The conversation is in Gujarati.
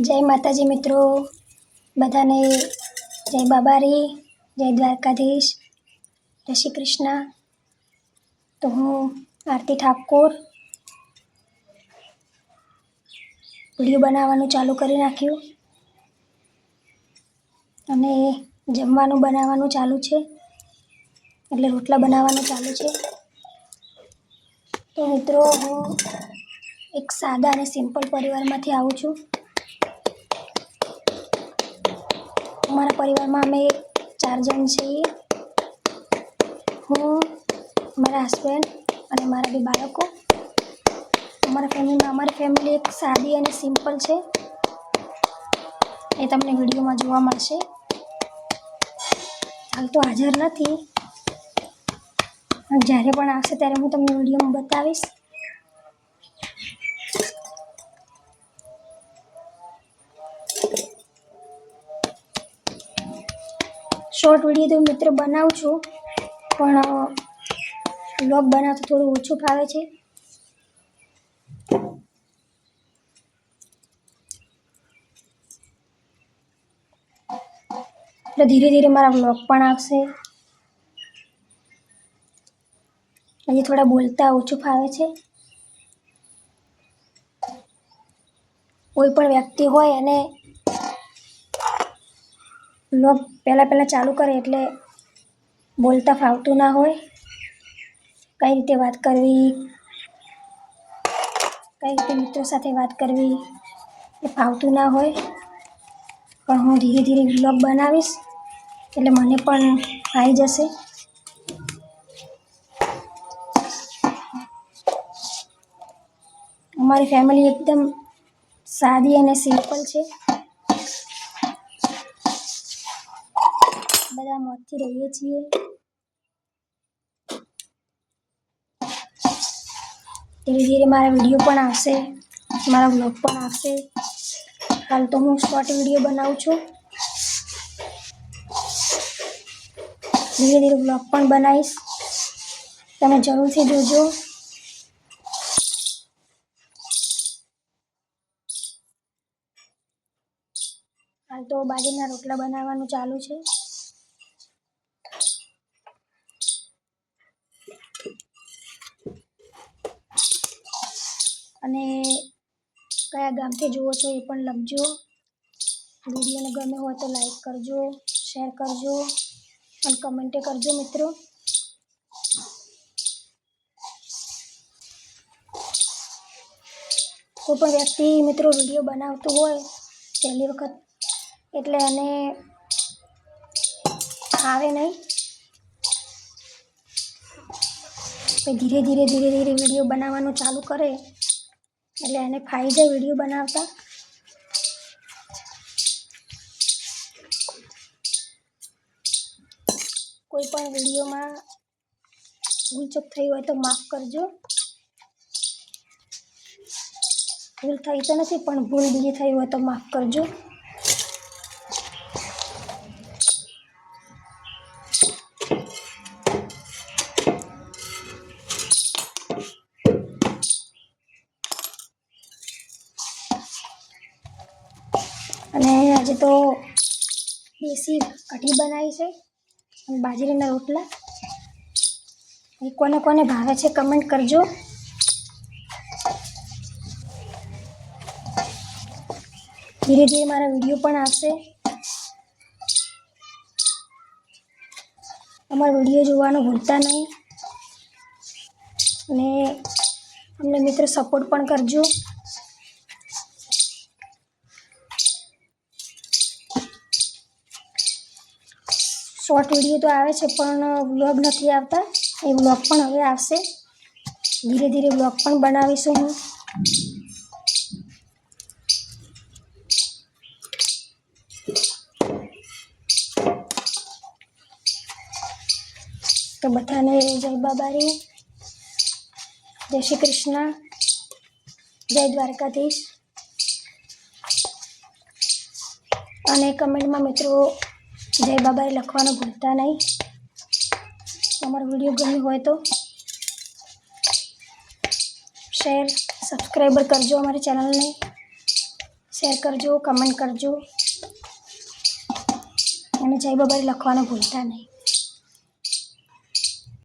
જય માતાજી મિત્રો. બધાને જય બાબારી, જય દ્વારકાધીશ, જય શ્રી કૃષ્ણ. તો હું આરતી ઠાકોર વીડિયો બનાવવાનું ચાલુ કરી નાખ્યું. અને જમવાનું બનાવવાનું ચાલુ છે. એટલે રોટલા બનાવવાનું ચાલુ છે. તો મિત્રો, હું એક સાદા અને સિમ્પલ પરિવારમાંથી આવું છું. અમારા પરિવારમાં અમે ચાર જણ છીએ. હું, મારા હસબન્ડ અને મારા બે બાળકો. અમારા ફેમિલીમાં અમારી ફેમિલી એક સાદી અને સિમ્પલ છે. એ તમને વિડીયોમાં જોવા મળશે. હાલ તો હાજર નથી. જ્યારે પણ આવશે ત્યારે હું તમને વિડીયોમાં બતાવીશ. શોર્ટ વીડિયો તો મિત્રો બનાવું છું. પણ બ્લોગ બનાવતું થોડું ઓછું ફાવે છે. એટલે ધીરે ધીરે મારા વ્લોગ પણ આવશે. હજી થોડા બોલતા ઓછું ફાવે છે. કોઈ પણ વ્યક્તિ હોય અને વ્લોગ પહેલાં પહેલાં ચાલુ કરે એટલે બોલતા ફાવતું ના હોય. કઈ રીતે વાત કરવી? કઈ રીતે મિત્રો સાથે વાત કરવી? એ ફાવતું ના હોય. પણ હું ધીરે ધીરે વ્લોગ બનાવીશ એટલે મને પણ આવી જશે. અમારી ફેમિલી એકદમ સાદી અને સિમ્પલ છે. બધા મોજથી રહીએ છીએ. ધીરે ધીરે મારા વીડિયો પણ આવશે. મારા બ્લોગ પણ આવશે. હાલ તો હું શોર્ટ વીડિયો બનાવું છું. ધીરે ધીરે બ્લોગ પણ બનાવીશ. તમે જરૂરથી જોજો. હાલ તો બાજરીના રોટલા બનાવવાનું ચાલુ છે. અને કયા ગામથી જુઓ છો એ પણ લખજો. વિડીયોને ગમે હોય તો લાઈક કરજો શેર કરજો અને કમેન્ટે કરજો મિત્રો. કોઈ પણ વ્યક્તિ મિત્રો વીડિયો બનાવતું હોય પહેલી વખત એટલે એને આવે નહીં. ધીરે ધીરે ધીરે ધીરે વીડિયો બનાવવાનું ચાલુ કરે એટલે એને ફાઈ જાય વીડિયો બનાવતા. કોઈ પણ વિડીયોમાં ભૂલચૂક થઈ હોય તો માફ કરજો. ભૂલ થઈ તો નથી, પણ ભૂલ બીજી થઈ હોય તો માફ કરજો. આજે તો દેશી કઢી બનાવી છે અને બાજરીના રોટલા. એ કોને કોને ભાવે છે કમેન્ટ કરજો. ધીરે ધીરે મારા વીડિયો પણ આવશે. અમારા વીડિયો જોવાનું ભૂલતા નહીં. અને અમને મિત્રો સપોર્ટ પણ કરજો. શોર્ટ વીડિયો તો આવે છે, પણ વ્લોગ નથી આવતા. એ વ્લોગ પણ હવે આવશે. ધીરે ધીરે વ્લોગ પણ બનાવીશું હું. તો બધાને જય બાબારી. જય શ્રી કૃષ્ણ. જય દ્વારકાધીશ. અને કમેન્ટમાં મિત્રો જય બાબાએ લખવાનું ભૂલતા નહીં. અમારો વીડિયો ગમ્યો હોય તો શેર, સબસ્ક્રાઈબર કરજો અમારી ચેનલને. શેર કરજો, કમેન્ટ કરજો. અને જય બાબાએ લખવાનું ભૂલતા નહીં.